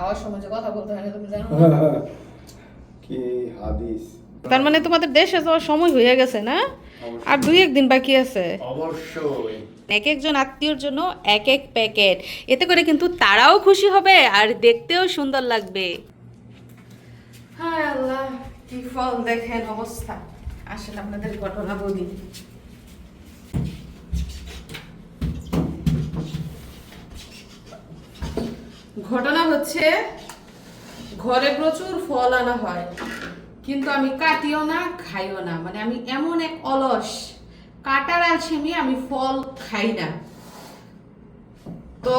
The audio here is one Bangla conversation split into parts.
খাওয়ার সময় যে কথা বলতে হয় না তুমি জানো? কি হাদিস? তার মানে তোমাদের দেশে যাওয়ার সময় হয়ে গেছে না? আর দুই একদিন বাকি আছে। অবশ্যই। এক একজন আত্মীয়র জন্য এক এক প্যাকেট। এতে করে কিন্তু তারাও খুশি হবে আর দেখতেও সুন্দর লাগবে। হায় আল্লাহ কি ফল দেখেন অবস্থা। আসেন আপনাদের ঘটনা বলি। ঘটনা হচ্ছে, ঘরে প্রচুর ফল আনা হয়, কিন্তু আমি কাটিও না, খাইও না। মানে আমি এমন এক অলস, কাটার আলসেমি আমি ফল খাই না। তো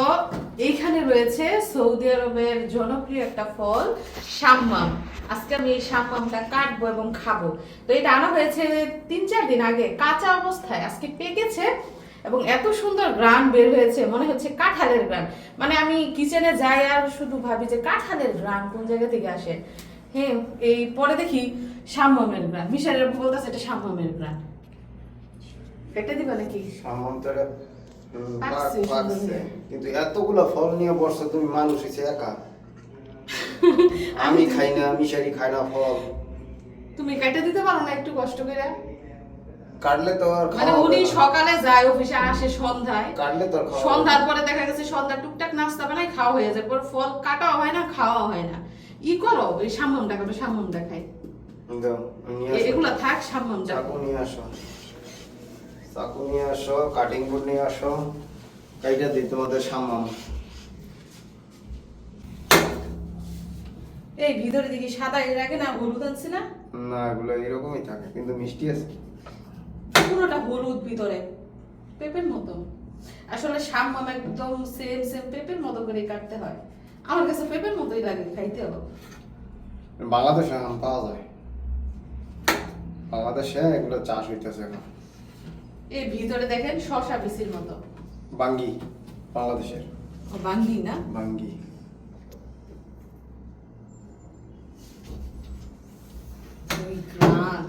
এইখানে রয়েছে সৌদি আরবের জনপ্রিয় একটা ফল, সাম্মাম। আজকে আমি এই সাম্মামটা কাটবো এবং খাব। তো এটা আনা হয়েছে তিন চার দিন আগে, কাঁচা অবস্থায়। আজকে পেকেছে এবং এত সুন্দর গ্রান বের হয়েছে মনে হচ্ছে কাঁঠালের গ্রান। মানে আমি কিচেনে যাই আর শুধু ভাবি যে কাঁঠালের গ্রান কোন জায়গা থেকে আসে? হ্যাঁ এই পরে দেখি সাম্মামের গ্রান। মিশারের বলতেছে এটা সাম্মামের গ্রান। কেটে দিবা নাকি। কিন্তু এতগুলো ফল নিয়ে বসছো তুমি মানুষ হিসেবে একা। আমি খাই না মিশারি খাই না ফল। তুমি কেটে দিতে পারো না একটু কষ্ট করে? কাটলে তো আর মানে উনি সকালে যায় অফিসে আসে সন্ধ্যায়। কাটলে তো সন্ধ্যার পরে দেখা গেছে সন্ধ্যা টুকটাক নাস্তা বানাই খাওয়া হয়ে যায়। পর ফল কাটাও হয় না খাওয়া হয় না। ই করো ওই সাম্মাম দেখাবো সাম্মাম দেখাই। এগুলা থাক সাম্মাম চাকু নিয়ে আসো। চাকু নিয়ে আসো কাটিং বোর্ড নিয়ে আসো। এইটা দিই তোমাদের এই ভিতরে দেখি সাদা এর আগে না হলুদ আনছে না? না এগুলো এরকমই থাকে কিন্তু মিষ্টি আছে। পুরোটা হলুদ ভিতরে পেঁপের মতো। আসলে সাম্মাম একদম সেম সেম পেঁপের মতো করে কাটতে হয়। আমার কাছে পেঁপের মতোই লাগে খাইতে হবে। বাংলাদেশে আম পাওয়া যায়। বাংলাদেশে এগুলো চাষ হইতেছে এখন। এই ভিতরে দেখেন শশা বিচির মতো। বাঙ্গি বাংলাদেশের। বাঙ্গি না? বাঙ্গি। গ্রান।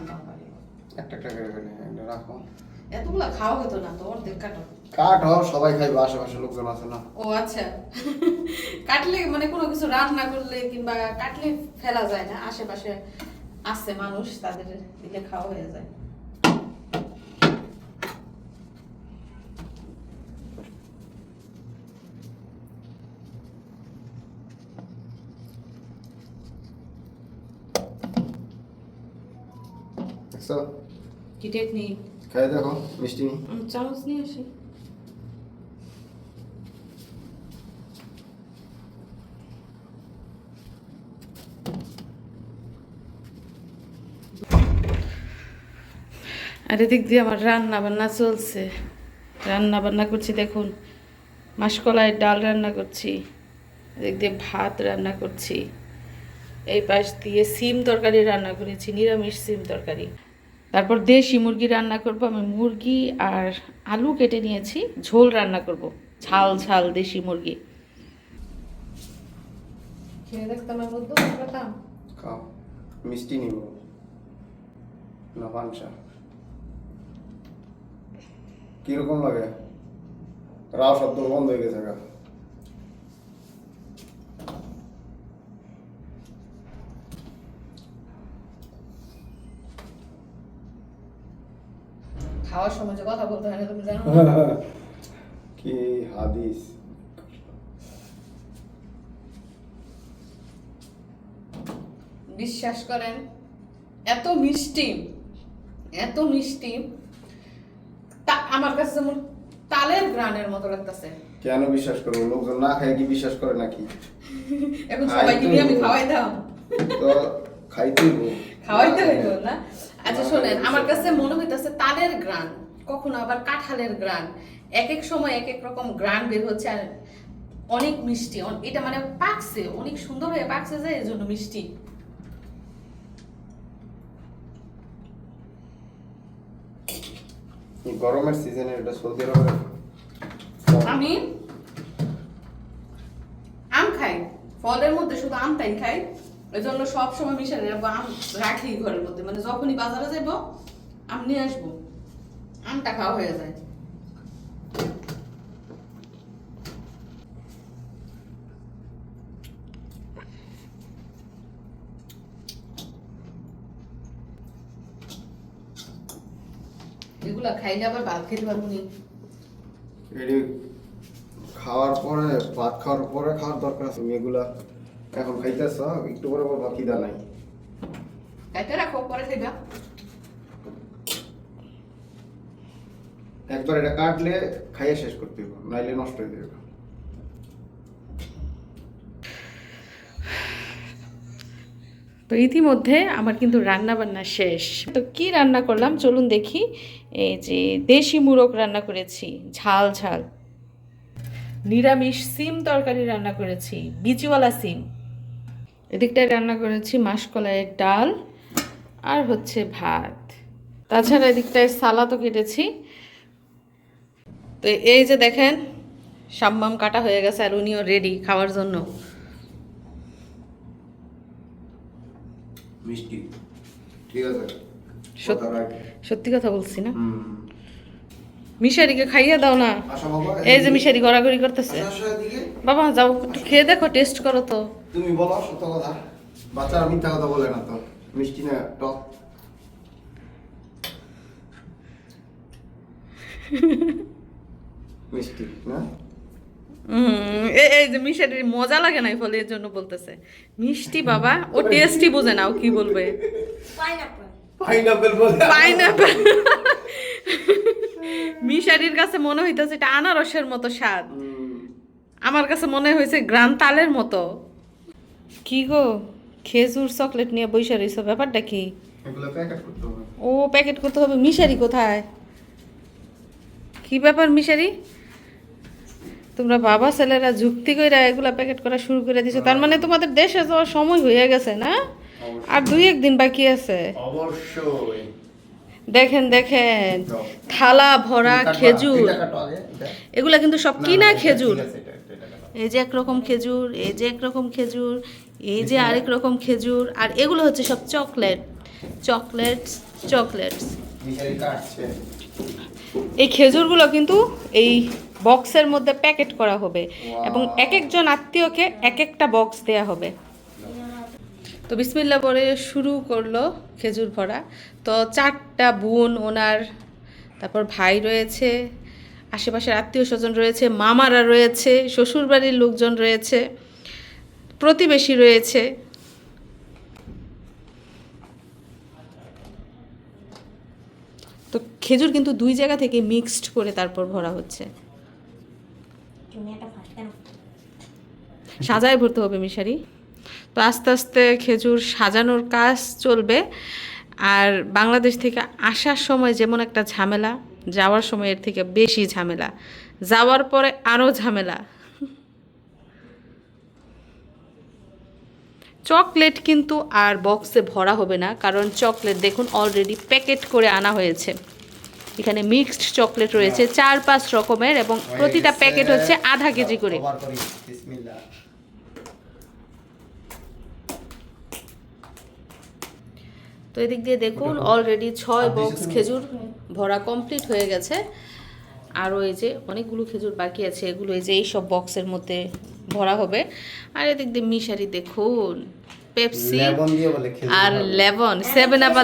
একটা একটা করে করে এটা রাখো। এতগুলা খাওয়া হতো না তো অর্ধেক কাটো। কাঠ হও সবাই খাইবে আশেপাশে লোকজন আছে না। ও আচ্ছা। কাটলে মানে কোনো কিছু রান্না করলে কিংবা কাটলে ফেলা যায় না আশেপাশে আছে মানুষ তাদের দিলে খাওয়া হয়ে যায়। দেখছ? কি টেকনিক খাই দেখো মিষ্টি। নি চামচ নিয়ে আসি। আর এদিক দিয়ে আমার রান্না বান্না চলছে। রান্না বান্না করছি দেখুন মাসকলাইয়ের ডাল রান্না করছি এদিক দিয়ে ভাত রান্না করছি। এই পাশ দিয়ে সিম তরকারি রান্না করেছি নিরামিষ সিম তরকারি। তারপর দেশি মুরগি রান্না করব আমি মুরগি আর আলু কেটে নিয়েছি ঝোল রান্না করব ঝাল ঝাল দেশি মুরগি। খেয়ে দেখতাম করতাম খাও মিষ্টি নিব। না পানসা। কীরকম লাগে? রাও শব্দ বন্ধ হয়ে গেছে খাওয়ার সময় যে কথা বলতে হয় না তুমি জানো? কি হাদিস? বিশ্বাস করেন এত মিষ্টি এত মিষ্টি তা আমার কাছে যেমন তালের গ্রানের মতো লাগতেছে। কেন বিশ্বাস করব? লোকজন না খায় কি বিশ্বাস করে নাকি? এখন সবাইকে নিয়ে আমি খাওয়াই দাও। তো খাইতেই খাওয়াইতে হইব না। আচ্ছা শোনেন আমার কাছে মনে হইতাছে তালের গ্রান কখনো আবার কাঁঠালের গ্রান। এক এক সময় এক এক রকম গ্রান বের হচ্ছে আর অনেক মিষ্টি এটা মানে পাকছে অনেক সুন্দর হয়ে পাকছে যে এর জন্য মিষ্টি। গরমের সিজনে এটা সৌদি আরবের আমি আম খাই ফলের মধ্যে শুধু আমটাই খাই। এই জন্য সবসময় মিশানি রাখব আম রাখি ঘরের মধ্যে। মানে যখনই বাজারে যাব আম নিয়ে আসব। আমটা খাওয়া হয়ে যায়। এগুলা খাইলে আবার ভাত খেতে পারব নি। খাওয়ার পরে, ভাত খাওয়ার পরে খাওয়ার দরকার আছে। এগুলা এখন খাইতেছ? একটু পরে বলবা খিদা নাই। কাইটা রাখো পরে খাইবা। একবার এটা কাটলে খাইয়ে শেষ করতে হবে নাইলে নষ্ট হয়ে যাবে তো ইতিমধ্যে আমার কিন্তু রান্না বান্না শেষ। তো কি রান্না করলাম? চলুন দেখি। এই যে দেশি মুরগ রান্না করেছি ঝাল ঝাল। নিরামিষ সিম তরকারি রান্না করেছি বিচিওয়ালা সিম। এদিকটায় রান্না করেছি মাসকলাইয়ের ডাল আর হচ্ছে ভাত। তাছাড়া এদিকটায় সালাদও কেটেছি। তো এই যে দেখেন সাম্মাম কাটা হয়ে গেছে আর উনিও রেডি খাওয়ার জন্য। সত্যি কথা বলছি না। মিশারিকে খাইয়ে দাও না। এই যে মিশারি গড়াগড়ি করতেছে। আসো এদিকে। বাবা যাও একটু খেয়ে দেখো টেস্ট করো তো। তুমি বলো সত্য কথা। বাচ্চারা মিথ্যা কথা বলে না তো। মিষ্টি না টক। মিষ্টি না? এই যে মিশারির মজা লাগে না ফলে এর জন্য বলতেছে। মিষ্টি বাবা ও টেস্টই বোঝে না ও কি বলবে। পাইনাপেল বলে। পাইনাপেল মিশারির কাছে মনে হইতেছে এটা আনারসের মতো স্বাদ। আমার কাছে মনে হয়েছে গ্রান তালের মতো। কি গো? খেজুর চকলেট নিয়ে বৈশা রয়েছে ব্যাপারটা কি? ও প্যাকেট করতে হবে। মিশারি কোথায়? কি ব্যাপার মিশারি? তোমরা বাবা ছেলেরা যুক্তি কইরা এগুলা প্যাকেট করা শুরু করে দিছো। তার মানে তোমাদের দেশে যাওয়ার সময় হয়ে গেছে না? আর দুই একদিন বাকি আছে। অবশ্যই। দেখেন দেখেন। থালা ভরা খেজুর। এগুলা কিন্তু সব কিনা খেজুর। এই যে একরকম খেজুর এই যে একরকম খেজুর এই যে আরেক রকম খেজুর আর এগুলো হচ্ছে সব চকলেট। Chocolates chocolates. এই খেজুরগুলো কিন্তু এই বক্সের মধ্যে প্যাকেট করা হবে। এবং এক একজন আত্মীয়কে এক একটা বক্স দেয়া হবে। তো বিসমিল্লা পরে শুরু করল খেজুর ভরা। তো চারটা বোন ওনার তারপর ভাই রয়েছে আশেপাশের আত্মীয় স্বজন রয়েছে মামারা রয়েছে শ্বশুরবাড়ির লোকজন রয়েছে প্রতিবেশী রয়েছে। তো খেজুর কিন্তু দুই জায়গা থেকে মিক্সড করে তারপর ভরা হচ্ছে। সাজায় ভরতে হবে মিশারি। তো আস্তে আস্তে খেজুর সাজানোর কাজ চলবে। আর বাংলাদেশ থেকে আসার সময় যেমন একটা ঝামেলা যাওয়ার সময় এর থেকে বেশি ঝামেলা যাওয়ার পরে আরও ঝামেলা। চকলেট কিন্তু আর বক্সে ভরা হবে না কারণ চকলেট দেখুন অলরেডি প্যাকেট করে আনা হয়েছে। এখানে মিক্সড চকলেট রয়েছে চার পাঁচ রকমের এবং প্রতিটা প্যাকেট হচ্ছে আধা কেজি করে কভার করি, বিসমিল্লাহ। তো এদিক দিয়ে দেখুন অলরেডি ছয় বক্স খেজুর ভরা কমপ্লিট হয়ে গেছে। আর ওই যে অনেকগুলো খেজুর বাকি আছে এগুলো এই যে এই সব বক্সের মধ্যে ভরা হবে। আর এদিক দিয়ে মিশারি দেখুন পেপসি আর লেবন সেভেন আপ।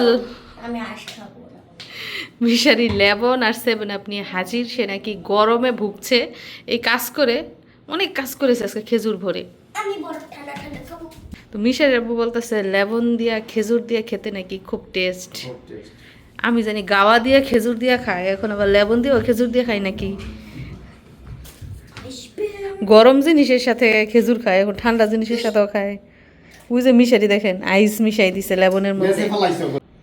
মিশারি লেবন আর সেভেন আপ নিয়ে হাজির সে নাকি গরমে ভুগছে। এই কাজ করে অনেক কাজ করেছে আজকে খেজুর ভরে। আমি বড় ঠান্ডা ঠান্ডা খাব। তো মিশারি আবু বলতেছে লেবন দিয়া খেজুর দিয়া খেতে নাকি খুব টেস্ট আমি জানি গাওয়া দিয়ে খেজুর দিয়ে খায় এখন আবার লেবন দিয়েও খেজুর দিয়ে খাই নাকি? গরম জিনিসের সাথে খেজুর খায় এখন ঠান্ডা জিনিসের সাথেও খায়। ওই যে মিশারি দেখেন আইস মিশাই দিছে লেবনের মধ্যে।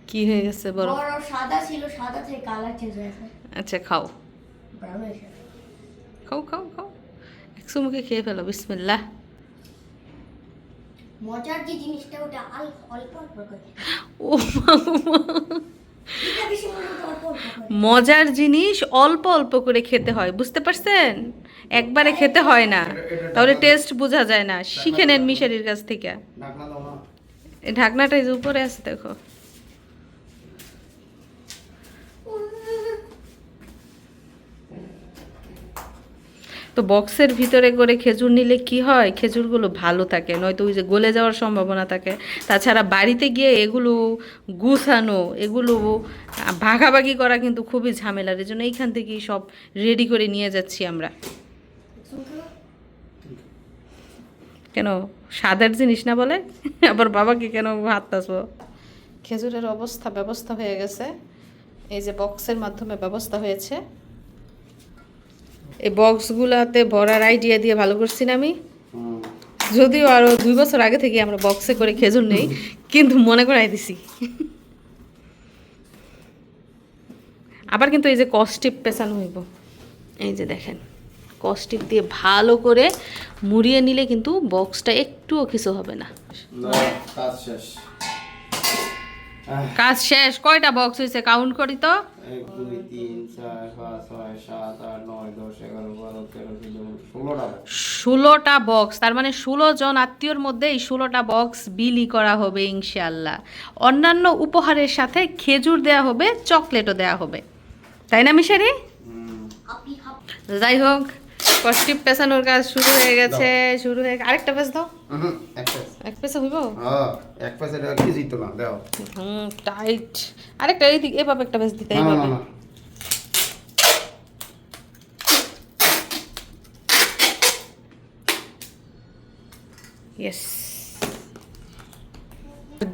কি হয়ে গেছে বড় বড় সাদা ছিল সাদা থেকে কালার চেঞ্জ হয়েছে আচ্ছা খাও। খাও খাও খাও। একশো মুখে খেয়ে ফেলো বিসমিল্লাহ। মজার যে জিনিসটা ওটা আল অল্প অল্প করে। ও মা। এটা বেশি হতো অল্প অল্প করে। মজার জিনিস অল্প অল্প করে খেতে হয় বুঝতে পারছেন? একবারে খেতে হয় না। তাহলে টেস্ট বোঝা যায় না। শিখে নেন মিশারির কাছ থেকে। ঢাকনা দাও না। এই ঢাকনাটা উপরে আছে দেখো। তো বক্সের ভিতরে করে খেজুর নিলে কি হয়? খেজুরগুলো ভালো থাকে, নয়তো ওই যে গলে যাওয়ার সম্ভাবনা থাকে। তাছাড়া বাড়িতে গিয়ে এগুলো গুছানো, এগুলো ভাগাভাগি করা কিন্তু খুবই ঝামেলার। এই জন্য এইখান থেকেই সব রেডি করে নিয়ে যাচ্ছি আমরা। কেন? স্বাদের জিনিস না বলে? আবার বাবাকে কেন হাততাছো খেজুরের অবস্থা ব্যবস্থা হয়ে গেছে। এই যে বক্সের মাধ্যমে ব্যবস্থা হয়েছে। এই বক্সগুলোতে ভরার আইডিয়া দিয়ে ভালো করছি না আমি। যদিও আরও দুই বছর আগে থেকে আমরা বক্সে করে খেজুর নেই, কিন্তু মনে করাই দিছি। আবার কিন্তু এই যে কস্টিপ পেছানো হইব। এই যে দেখেন কস্টিপ দিয়ে ভালো করে মুড়িয়ে নিলে কিন্তু বক্সটা একটুও কিছু হবে না। শেষ। কাজ শেষ কয়টা বক্স হয়েছে কাউন্ট করি তো। এক দুই তিন চার পাঁচ ছয় সাত আট নয় দশ এগারো বারো তেরো ষোলোটা ষোলোটা বক্স তার মানে ষোলো জন আত্মীয়র মধ্যে এই ষোলোটা বক্স বিলি করা হবে ইনশাল্লাহ অন্যান্য উপহারের সাথে খেজুর দেয়া হবে চকলেটও দেয়া হবে। তাই না মিশারি? যাই হোক কষ্টিপ পেছানোর কাজ শুরু হয়ে গেছে শুরু হয়ে আরেকটা পেছ দাও। এক পেছা হইব? হ্যাঁ এক পাশে কি জিত না? দাও। হুম টাইট আরেকটা এই দিক এভাবে একটা পেছ দিতে এইভাবে ইয়েস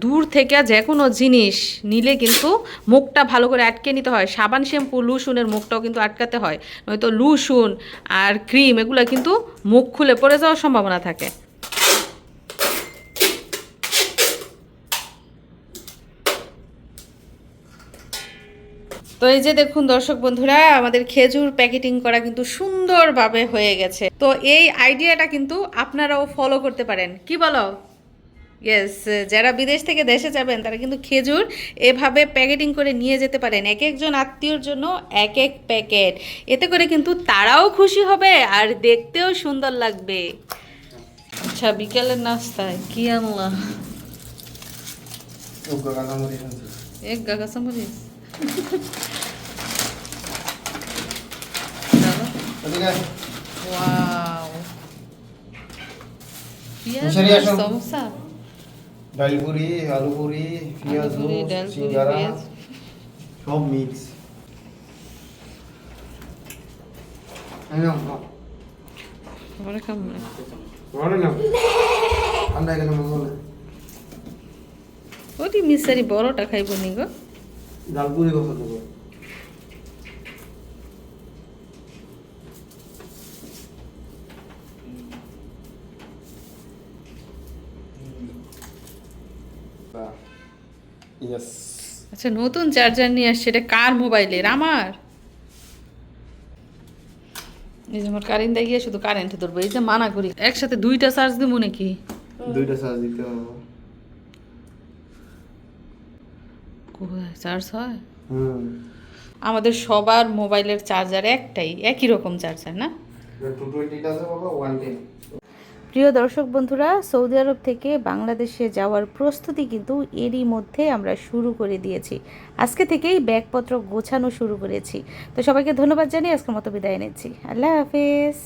দূর থেকে যে কোনো জিনিস নিলে কিন্তু মুখটা ভালো করে আটকে নিতে হয়। সাবান, শ্যাম্পু, লুসুনের মুখটাও কিন্তু আটকাতে হয়। নয়তো লুসুন আর ক্রিম এগুলো কিন্তু মুখ খুলে পড়ে যাওয়ার সম্ভাবনা থাকে। তো এই যে দেখুন দর্শক বন্ধুরা, আমাদের খেজুর প্যাকেটিং করা কিন্তু সুন্দরভাবে হয়ে গেছে। তো এই আইডিয়াটা কিন্তু আপনারাও ফলো করতে পারেন। কি বলো? ইয়েস যারা বিদেশ থেকে দেশে যাবেন তারা কিন্তু খেজুর এভাবে প্যাকেটিং করে নিয়ে যেতে পারেন। এক একজন আত্মীয়র জন্য এক এক প্যাকেট। এতে করে কিন্তু তারাও খুশি হবে আর দেখতেও সুন্দর লাগবে। আচ্ছা বিকেলের নাস্তায় কি আনলা। এক গাগা ওয়াও। পেঁয়াজ মিশারি আর আসো। সমোসা ডাল পুরি আলু পুরি পেঁয়াজ সিঙ্গারা সব মিক্স আমার কেমন বড় না ঠান্ডা গেলে মজা না ওটি মিসারি বড়টা খাইব নি গো ডাল পুরি কথা দেবো ইয়েস আচ্ছা নতুন চার্জার নিয়ে আসছে এটা কার মোবাইলের? আমার? এই যে আমার কারেন্ট গিয়ে শুধু কারেন্টে ধরবো এই যে মানা করি একসাথে দুইটা চার্জ দিব নাকি? দুইটা সাজ দিতে হবে। চার্জ হয়? আমাদের সবার মোবাইলের চার্জার একটাই একই রকম চার্জার না? টু টোয়েন্টিটা আছে বাবা ওয়ান টেন প্রিয় দর্শক বন্ধুরা, সৌদি আরব থেকে বাংলাদেশে যাওয়ার প্রস্তুতি কিন্তু এরই মধ্যে আমরা শুরু করে দিয়েছি। আজকে থেকেই ব্যাগপত্র গোছানো শুরু করেছি। তো সবাইকে ধন্যবাদ জানিয়ে আজকের মতো বিদায় নিচ্ছি। আল্লাহ হাফেজ।